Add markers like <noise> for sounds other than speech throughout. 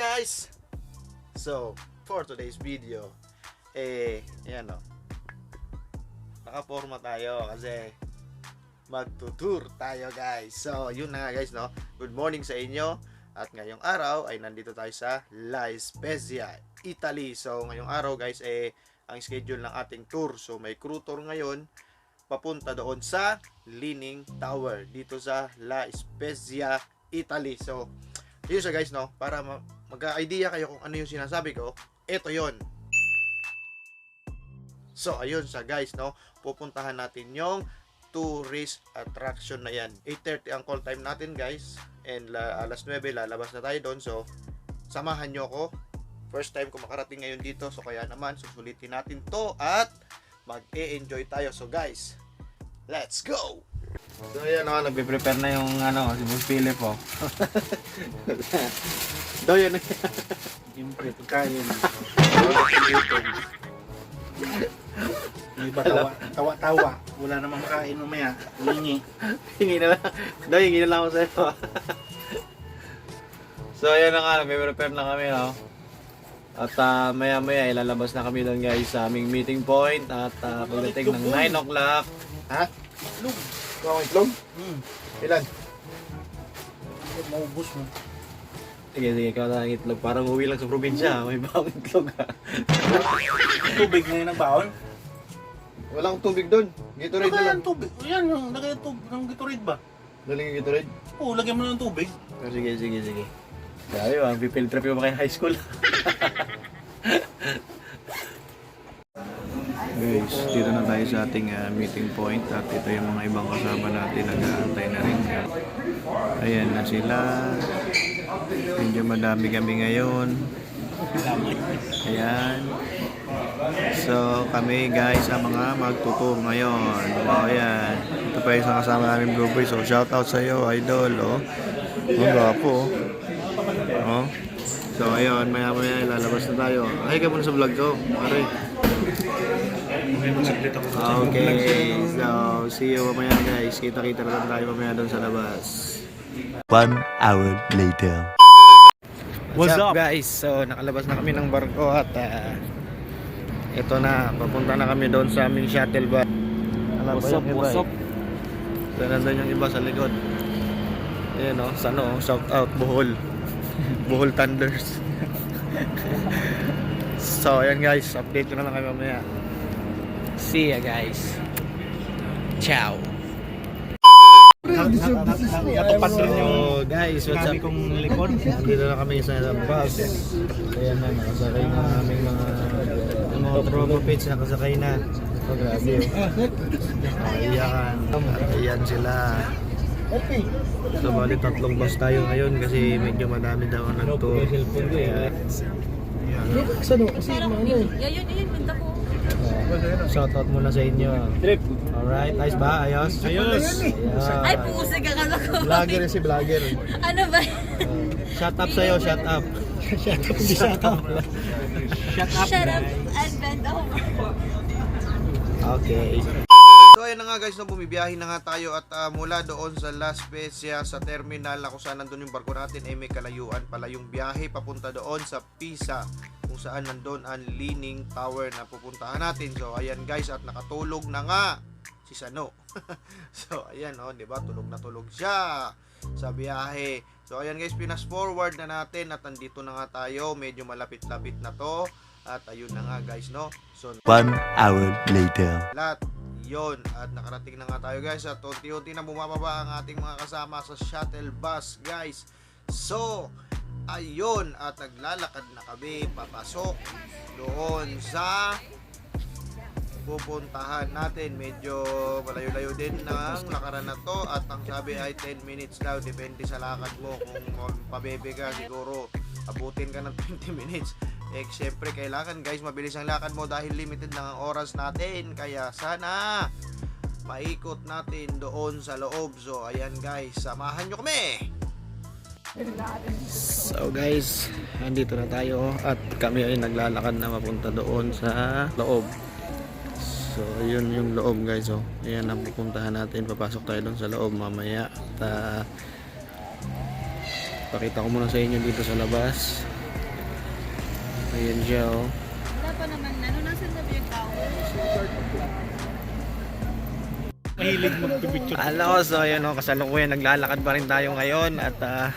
guys? So, for today's video, eh, ayan o. Nakaporma tayo kasi magtutour tayo guys. So, yun na nga guys, no? Good morning sa inyo. At ngayong araw ay nandito tayo sa La Spezia, Italy. So, ngayong araw guys, eh, ang schedule ng ating tour. So, may crew tour ngayon papunta doon sa Leaning Tower dito sa La Spezia, Italy. So, yun siya guys, no? Para ma- magka-idea kayo kung ano yung sinasabi ko, ito yon. So, ayun siya guys, no? Pupuntahan natin yung tourist attraction na yan. 8.30 ang call time natin guys. And la, alas 9, lalabas na tayo doon. So, samahan nyo ako. First time ko makarating ngayon dito. So, kaya naman, susulitin natin to at mag-e-enjoy tayo. So, guys, let's go! So, ayan o, nagpe-prepare na yung ano, si Boss Philip <laughs> o. Do, yun. Siyempre, pagkain. Yung iba tawa, tawa-tawa. Wala namang kain mamaya. Hingi. hingi na lang. Do, hingi na lang ako sa'yo. so, ayan na nga, nagpe-prepare na kami, no? At ah, maya-maya, ilalabas na kami doon guys sa aming meeting point. At uh, pagdating ng 9 o'clock, Ha? Itlog. Ikaw ang itlog? Hmm. Ilan? Maubos mo. Sige, sige, ikaw na ang itlog. Parang uwi lang sa probinsya. May bawang itlog ha. Tubig na yung nagbaon. Walang tubig doon. Gatorade na lang. ng tubig. Yan, yung lagyan ng tubig. Ng Gatorade ba? Daling yung Gatorade? Oo, lagyan mo ng tubig. Oh, sige, sige, sige. Tayo, ang pipil trip yung mga high school. <laughs> Guys, dito na tayo sa ating ah, meeting point at ito yung mga ibang kasama natin nag-aantay na rin. Ayan na sila. Medyo madami kami ngayon. Ayan. So, kami guys ang mga magtutur ngayon. O, ayan. Ito pa yung kasama namin Blue Boy. So, shout out sa iyo, idol. Oh. Ang gwapo. Oh. So, ayun. Maya maya lalabas na tayo. Ay, ka muna sa vlog ko. Pare. Saglit ako Okay. So, see you mamaya guys. Kita-kita na lang tayo mamaya doon sa labas. One hour later. What's up, guys? So, nakalabas na kami ng barko at uh, ito na, papunta na kami doon sa aming shuttle bus. What's up, what's up? So, nandun yung iba sa likod. Ayan o, sa ano, shout out, Bohol. <laughs> Bohol Thunders. <laughs> so, ayan guys, update ko na lang kayo mamaya. See ya guys. Ciao. Natupad rin yung guys, what's up? kong likod. Dito na kami sa bus. Ayan na, nakasakay na aming mga mga promo page nakasakay na. Oh, grabe. oh. Ayan. Ayan sila. So, bali tatlong bus tayo ngayon kasi medyo madami daw ang nag-tour. Ayan. Yun, yun, yun, punta ko. Shoutout muna sa inyo. Alright, ayos ba? Ayos? Ayos. Ay, Ayan. pusig ka kala ko. Vlogger si vlogger. Ano ba? Uh, shut up sa'yo, shut up. shut up, shut up. Shut up. Shut up and bend over. Okay. So ayun na nga guys, no, bumibiyahe na nga tayo at ah, mula doon sa La Spezia sa terminal na kung saan nandun yung barko natin ay may kalayuan pala yung biyahe papunta doon sa Pisa kung saan nandun ang Leaning Tower na pupuntahan natin. So ayan guys at nakatulog na nga si Sano. <laughs> so ayan oh, 'di ba? Tulog na tulog siya sa biyahe. So ayan guys, pinas forward na natin at andito na nga tayo. Medyo malapit-lapit na to. At ayun na nga guys, no? So One hour later. lahat yon at nakarating na nga tayo guys at unti-unti na bumababa ang ating mga kasama sa shuttle bus guys. So ayun at naglalakad na kami papasok doon sa pupuntahan natin. Medyo malayo-layo din ng lakaran na to at ang sabi ay 10 minutes daw depende sa lakad mo kung pabebe ka. Siguro abutin ka ng <laughs> 20 minutes eh syempre kailangan guys mabilis ang lakad mo dahil limited lang ang oras natin kaya sana maikot natin doon sa loob so ayan guys samahan nyo kami So guys, andito na tayo at kami ay naglalakad na mapunta doon sa loob. So yun yung loob guys oh. Ayan ang pupuntahan natin. Papasok tayo doon sa loob mamaya. At ah, pakita ko muna sa inyo dito sa labas. Ayan siya oh. Wala pa naman. Ano, nasan na ba yung tower? Mahilig magpipicture. Hello, so ayan o, kasalukuyan naglalakad pa rin tayo ngayon at ah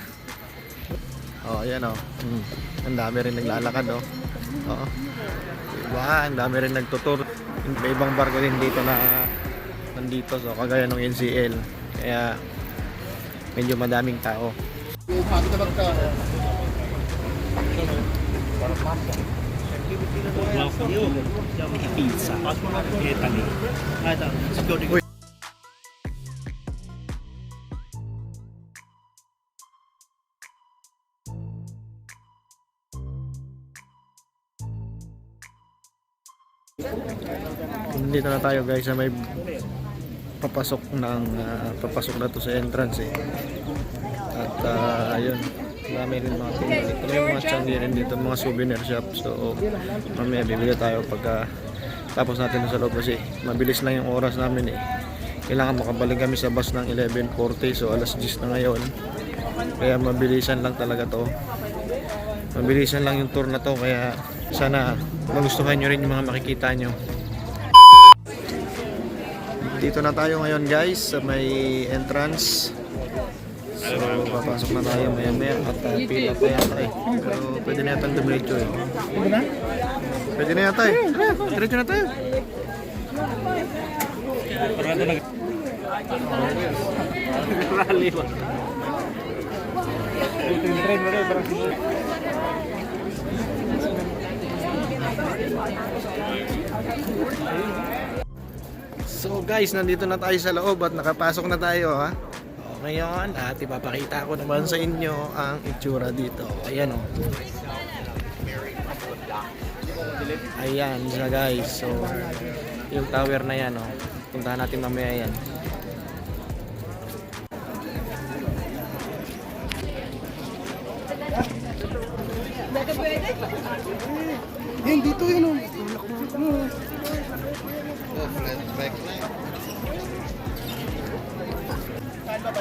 oh, ayan o. Mm, ang dami rin naglalakad oh. Oo. Diba, ang dami rin nagtutur. May ibang barko din dito na nandito so kagaya ng NCL. Kaya medyo madaming tao. Pizza. Italy. Ito, security. Dito na tayo guys sa may papasok ng ah, papasok na to sa entrance eh. At ah, ayun, dami rin mga tinda dito. May mga changi rin dito, mga souvenir shop. So mamaya bibili tayo pagka tapos natin sa loob kasi mabilis lang yung oras namin eh. Kailangan makabalik kami sa bus ng 11.40 so alas 10 na ngayon. Kaya mabilisan lang talaga to. Mabilisan lang yung tour na to kaya sana magustuhan nyo rin yung mga makikita nyo. Dito na tayo ngayon guys sa may entrance. So papasok na tayo maya maya at uh, pila pa yata eh. Pero pwede na yata dumiretso eh. Ano na? Pwede na yata eh. Diretso na tayo. Parado na. Rally ba? Ito yung train mo rin, parang siguro. So guys, nandito na tayo sa loob at nakapasok na tayo ha. O, ngayon, at ipapakita ko naman sa inyo ang itsura dito. Ayan o. Ayan siya guys. So, yung tower na yan o. Puntahan natin mamaya yan. Yan, dito yun oh. <laughs>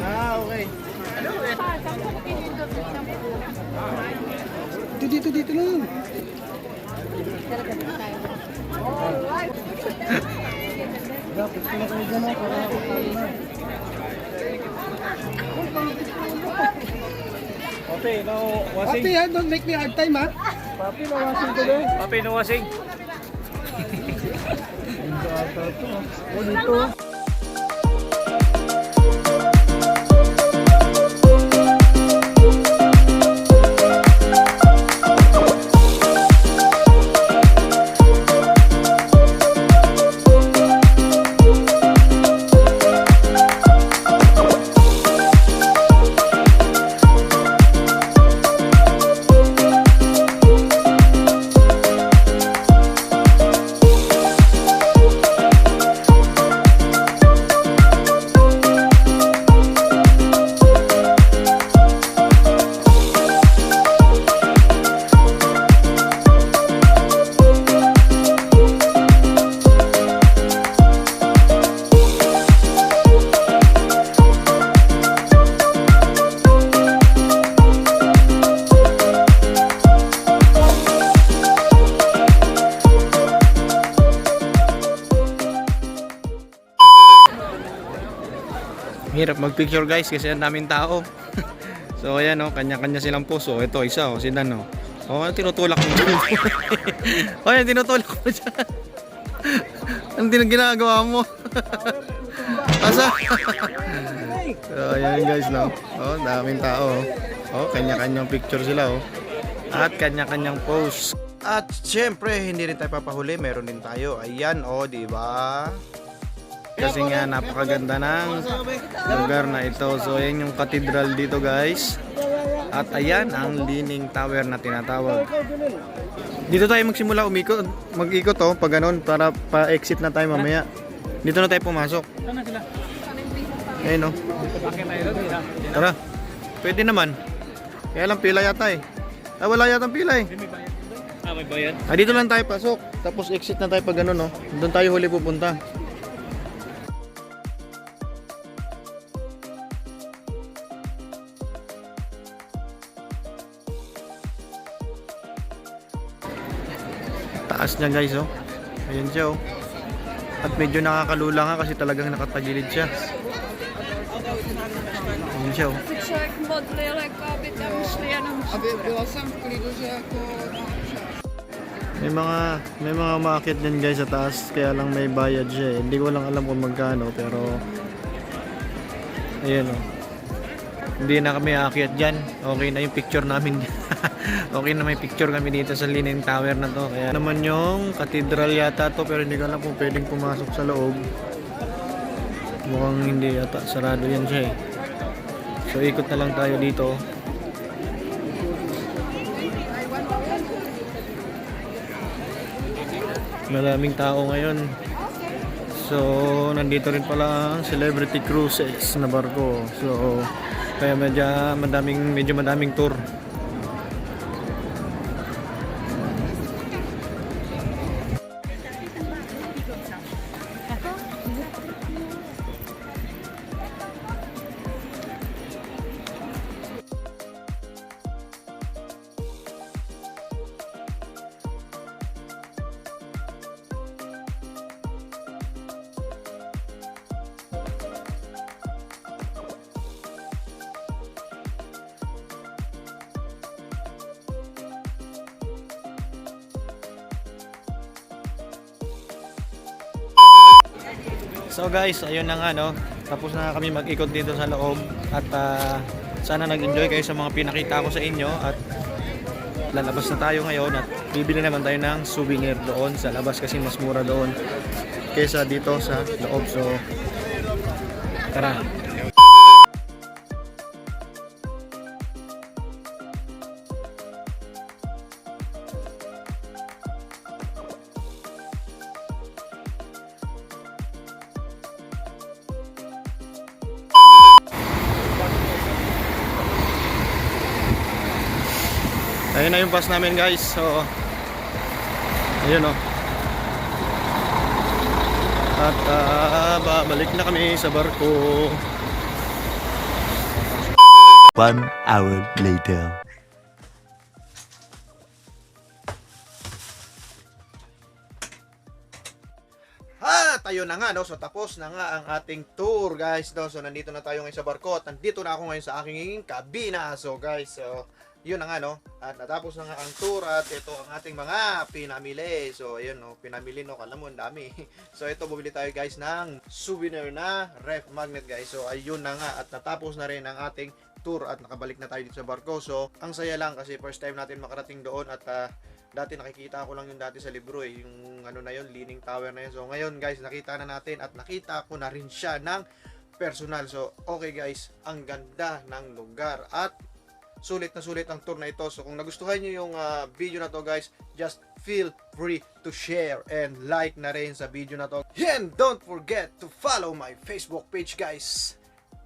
Ah, okay. Dito, dito, dito lang. Dapat pala kayo dyan ako. Papi, no wasing. Ate, ah, don't make me hard time ha. Papi, no wasing ko doon. Papi, no wasing. <laughs> O Hirap magpicture guys kasi ang daming tao. <laughs> so ayan oh, kanya-kanya silang puso. Ito isa oh, si Dan oh. Oh, tinutulak mo dyan. <laughs> oh, yan, tinutulak mo dyan. <laughs> Ang ginagawa mo? Asa? so, ayan guys, no? Oh, daming tao. Oh, oh kanya-kanyang picture sila, oh. At kanya-kanyang pose. At syempre, hindi rin tayo papahuli. Meron din tayo. Ayan, oh, di ba? Kasi nga napakaganda ng lugar na ito. So ayan yung cathedral dito guys. At ayan ang Leaning Tower na tinatawag. Dito tayo magsimula umikot, mag-ikot oh, pag ganun, para pa-exit na tayo mamaya. Dito na tayo pumasok. Ayun oh. Doon? Dito. Tara. Pwede naman. Kaya lang pila yata eh. Ah, wala yata pila eh. Ah, may bayad. Ah, dito lang tayo pasok. Tapos exit na tayo pag ganun oh. Doon tayo huli pupunta. Niya guys oh. Ayan siya oh. At medyo nakakalula nga kasi talagang nakatagilid siya. Ayan siya oh. May mga may mga umaakit din guys sa taas kaya lang may bayad siya eh. Hindi ko lang alam kung magkano pero ayun oh. Hindi na kami aakyat dyan. Okay na yung picture namin. <laughs> okay na may picture kami dito sa Leaning Tower na to. Kaya naman yung cathedral yata to pero hindi ko alam kung pwedeng pumasok sa loob. Mukhang hindi yata. Sarado yan siya eh. So ikot na lang tayo dito. Maraming tao ngayon. So, nandito rin pala ang Celebrity Cruises na barko. So, kaya medyo madaming, medyo madaming tour. So guys, ayun na nga no. Tapos na kami mag-ikot dito sa loob at ah, sana nag-enjoy kayo sa mga pinakita ko sa inyo at lalabas na tayo ngayon at bibili naman tayo ng souvenir doon sa labas kasi mas mura doon kaysa dito sa loob. So tara. Na yung bus namin guys. So ayun oh. At ah, babalik na kami sa barko. One hour later. Ha, tayo na nga no. So tapos na nga ang ating tour, guys. No? So nandito na tayo ngayon sa barko at nandito na ako ngayon sa aking kabina. So guys, so yun na nga no. At natapos na nga ang tour at ito ang ating mga pinamili. So ayun no, pinamili no, kala mo ang dami. <laughs> so ito bumili tayo guys ng souvenir na ref magnet guys. So ayun na nga at natapos na rin ang ating tour at nakabalik na tayo dito sa barko. So ang saya lang kasi first time natin makarating doon at ah, dati nakikita ko lang yung dati sa libro eh, yung ano na yun, Leaning Tower na yun. So ngayon guys, nakita na natin at nakita ko na rin siya ng personal. So okay guys, ang ganda ng lugar at sulit na sulit ang tour na ito. So kung nagustuhan nyo yung ah, video na to guys, just feel free to share and like na rin sa video na to. And don't forget to follow my Facebook page guys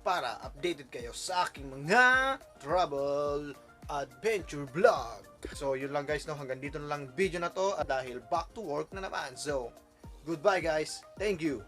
para updated kayo sa aking mga travel adventure vlog. So yun lang guys no, hanggang dito na lang video na to dahil back to work na naman. So goodbye guys. Thank you.